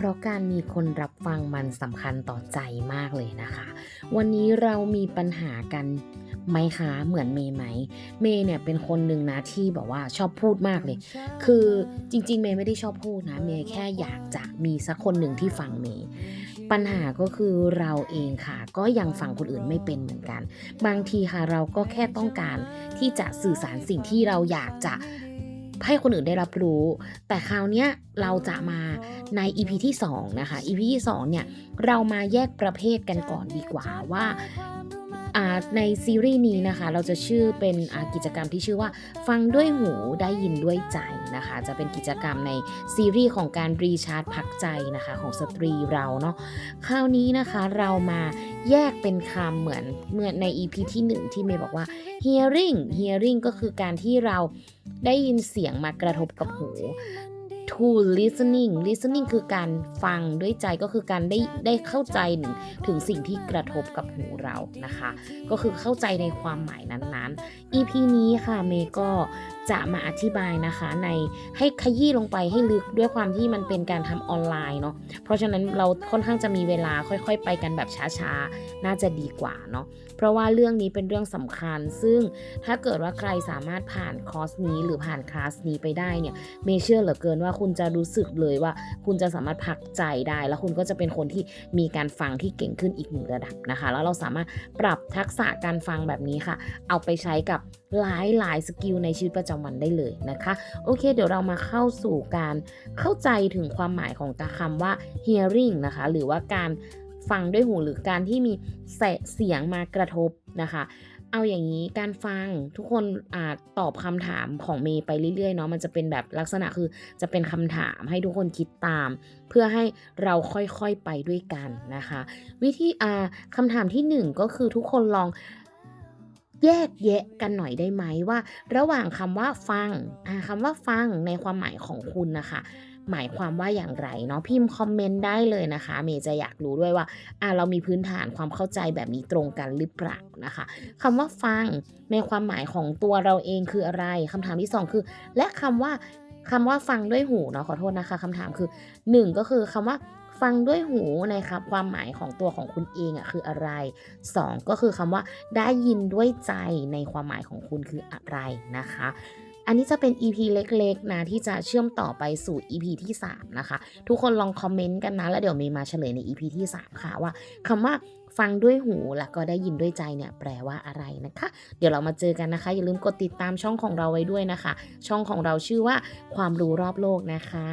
เพราะการมีคนรับฟังมันสำคัญต่อใจมากเลยนะคะ วันนี้เรามีปัญหากันไหมคะเหมือนเมย์ไหม เมย์เนี่ยเป็นคนหนึ่งนะที่แบบว่าชอบพูดมากเลย คือจริง ๆ เมย์ไม่ได้ชอบพูดนะ เมย์แค่อยากจะมีสักคนหนึ่งที่ฟังเมย์ปัญหาก็คือเราเองค่ะ ก็ยังฟังคนอื่นไม่เป็นเหมือนกัน บางทีค่ะเราก็แค่ต้องการที่จะสื่อสารสิ่งที่เราอยากจะให้คนอื่นได้รับรู้ แต่คราวเนี้ย เราจะมาใน EP ที่ 2 นะคะ EP ที่ 2 เนี่ย เรามาแยกประเภทกันก่อนดีกว่าว่าอ่าในซีรีส์นี้นะคะ เราจะชื่อเป็นอ่ากิจกรรมที่ชื่อว่า ฟังด้วยหูได้ยินด้วยใจนะคะ จะเป็นกิจกรรมในซีรีส์ของการรีชาร์จพักใจนะคะของสตรีเราเนาะคราวนี้นะคะเรามาแยกเป็นคำเหมือนเหมือนใน EP ที่ 1 ที่เมย์บอกว่า hearing hearing ก็คือการที่เราได้ยินเสียงมากระทบกับหู to listening listening คือการฟังด้วยใจก็คือการได้ได้เข้าใจถึงถึงสิ่งที่กระทบกับหูเรานะคะ ก็คือเข้าใจในความหมายนั้นๆ EP นี้ค่ะเมย์ก็ จะมาอธิบายนะคะในให้ขยี้ลงไปให้ลึกด้วยความที่มันเป็นการทำออนไลน์เนาะเพราะฉะนั้นเราค่อนข้างจะมีเวลาค่อยๆ ไปกันแบบช้าๆ น่าจะดีกว่าเนาะเพราะว่าเรื่องนี้เป็นเรื่องสำคัญ ซึ่งถ้าเกิดว่าใครสามารถผ่านคอร์สนี้หรือผ่านคลาสนี้ไปได้เนี่ยเมเชื่อเหลือเกินว่าคุณจะรู้สึกเลยว่า คุณจะสามารถพักใจได้ แล้วคุณก็จะเป็นคนที่มีการฟังที่เก่งขึ้นอีกหนึ่งระดับนะคะ แล้วเราสามารถปรับทักษะการฟังแบบนี้ค่ะ เอาไปใช้กับ หลายหลายสกิลในชีวิตประจำวันได้เลยนะคะ โอเค เดี๋ยวเรามาเข้าสู่การเข้าใจถึงความหมายของคำว่า hearing นะคะ หรือว่าการฟังด้วยหูหรือการที่มีเสียงมากระทบนะคะเอาอย่างนี้การฟังทุกคนอาตอบคำถามของเมย์ไปเรื่อยๆเนาะมันจะเป็นแบบลักษณะคือจะเป็นคำถามให้ทุกคนคิดตาม เพื่อให้เราค่อยๆไปด้วยกันนะคะ วิธีอ่าคำถามที่หนึ่งก็คือทุกคนลอง แยกแยะกันหน่อยได้ไหมว่า ระหว่างคำว่าฟังอ่าคำว่าฟังในความหมายของคุณนะคะ หมายความว่าอย่างไรเนาะพิมพ์คอมเมนต์ได้เลยนะคะ เมย์จะอยากรู้ด้วยว่าอ่าเรามีพื้นฐานความเข้าใจแบบนี้ตรงกันหรือเปล่านะคะคำว่าฟังในความหมายของตัวเราเองคืออะไรคำถามที่สองคือ และคำว่าคำว่าฟังด้วยหูเนาะขอโทษนะคะคำถามคือหนึ่งก็คือคำว่า ฟังด้วยหูในครับความหมายของตัวของคุณเองอะคืออะไรสองก็คือคำว่าได้ยินด้วยใจในความหมายของคุณคืออะไรนะคะอันนี้จะเป็น EP เล็กๆ นะ ที่จะเชื่อมต่อไปสู่ EP ที่ 3 นะคะ ทุกคนลองคอมเมนต์กันนะ แล้วเดี๋ยวเมย์มาเฉลยใน EP ที่ 3 ค่ะว่าคำว่าฟังด้วยหูแล้วก็ได้ยินด้วยใจเนี่ยแปลว่าอะไรนะคะ เดี๋ยวเรามาเจอกันนะคะ อย่าลืมกดติดตามช่องของเราไว้ด้วยนะคะ ช่องของเราชื่อว่าความรู้รอบโลกนะคะ